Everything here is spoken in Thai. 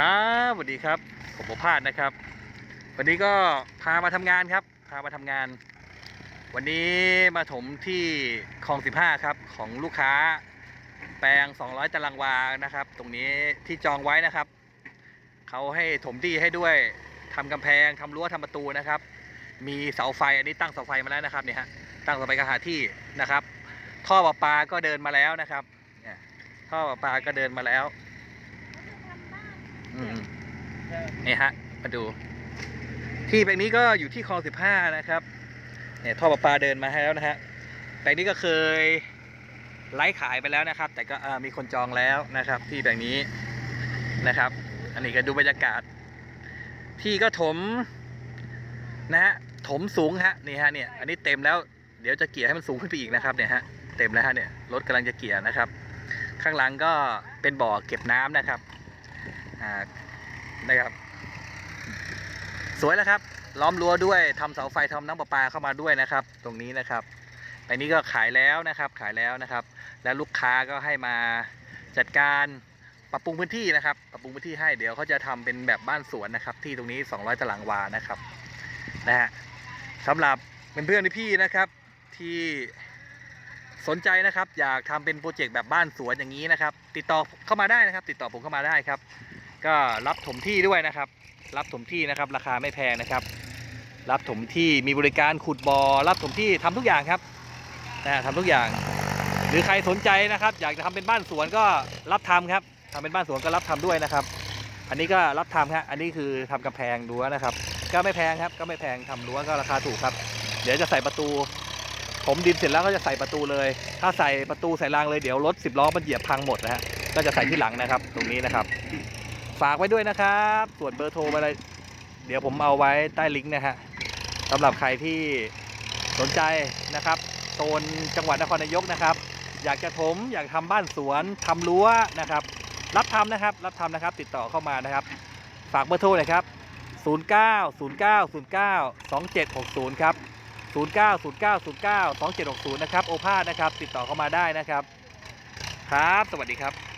ครับสวัสดีครับ ผมประพาสนะครับ วันนี้ก็พามาทำงานครับ พามาทำงาน วันนี้มาถมที่คลอง 15 ครับ ของลูกค้า แปลง 200 ตารางวานะครับ ตรงนี้ที่จองไว้นะครับ เขาให้ถมที่ให้ด้วยทำกำแพงทำรั้วทำประตูนะครับ มีเสาไฟอันนี้ตั้งเสาไฟมาแล้วนะครับเนี่ยฮะตั้งเสาไฟกระหาที่นะครับ ท่อประปาก็เดินมาแล้วนะครับท่อประปาก็เดินมาแล้ว นี่ฮะ มาดู ที่แปลงนี้ก็อยู่ที่คลองสิบห้านะครับเนี่ยท่อประปาเดินมาให้แล้วนะฮะแปลงนี้ก็เคยไลฟ์ขายไปแล้วนะครับ แต่ก็เอ่อมีคนจองแล้วนะครับ ที่แปลงนี้นะครับ อันนี้ก็ดูบรรยากาศ ที่ก็ถมนะฮะถมสูงฮะนี่ฮะเนี่ยอันนี้เต็มแล้วเดี๋ยวจะเกี่ยให้มันสูงขึ้นไปอีกนะครับเนี่ยฮะเต็มแล้วฮะเนี่ยรถกำลังจะเกี่ยนะครับ ข้างหลังก็เป็นบ่อเก็บน้ำนะครับอ่า นะครับ สวยแล้วครับ ล้อมรั้วด้วยทำเสาไฟทำน้ำประปาเข้ามาด้วยนะครับ ตรงนี้นะครับแต่นี้ก็ขายแล้วนะครับ ขายแล้วนะครับ แล้วลูกค้าก็ให้มาจัดการปรับปรุงพื้นที่นะครับ ปรับปรุงพื้นที่ให้เดี๋ยวเขาจะทำเป็นแบบบ้านสวนนะครับ ที่ตรงนี้ 200 ตารางวานะครับนะฮะสำหรับเพื่อนๆพี่นะครับที่สนใจนะครับ อยากทำเป็นโปรเจกต์แบบบ้านสวนอย่างนี้นะครับ ติดต่อเข้ามาได้นะครับ ติดต่อผมเข้ามาได้ครับ ก็รับถมที่ด้วยนะครับ รับถมที่นะครับ ราคาไม่แพงนะครับ รับถมที่มีบริการขุดบอ่อรับถมที่ทำทุกอย่างครับนะทำทุกอย่าง หรือใครสนใจนะครับ อยากจะทำเป็นบ้านสวนก็รับทำครับทำเป็นบ้านสวนก็รับทำด้วยนะครับ อันนี้ก็รับทำครับอันนี้คือทำกำแพงรั้วนะครับ ก็ไม่แพงครับ ก็ไม่แพงทำรั้วก็ราคาถูกครับ เดี๋ยวจะใส่ประตูผมดินเสร็จแล้วก็จะใส่ประตูเลย ถ้าใส่ประตูใส่รางเลยเดี๋ยวรถสิบล้อมันเหยียบพังหมดนะฮะ ก็จะใส่ที่หลังนะครับ ตรงนี้นะครับ ฝากไว้ด้วยนะครับ ส่วนเบอร์โทรอะไรเดี๋ยวผมเอาไว้ใต้ลิงก์นะฮะสำหรับใครที่สนใจนะครับโซนจังหวัดนครนายกนะครับ อยากจะถมอยากทำบ้านสวนทำรั้วนะครับ รับทำนะครับ รับทำนะครับ ติดต่อเข้ามานะครับ ฝากเบอร์โทรหน่อยครับ 09 09 09 2760 ครับ 09 09 09 2760 นะครับ โอภาสนะครับ ติดต่อเข้ามาได้นะครับ ครับ สวัสดีครับ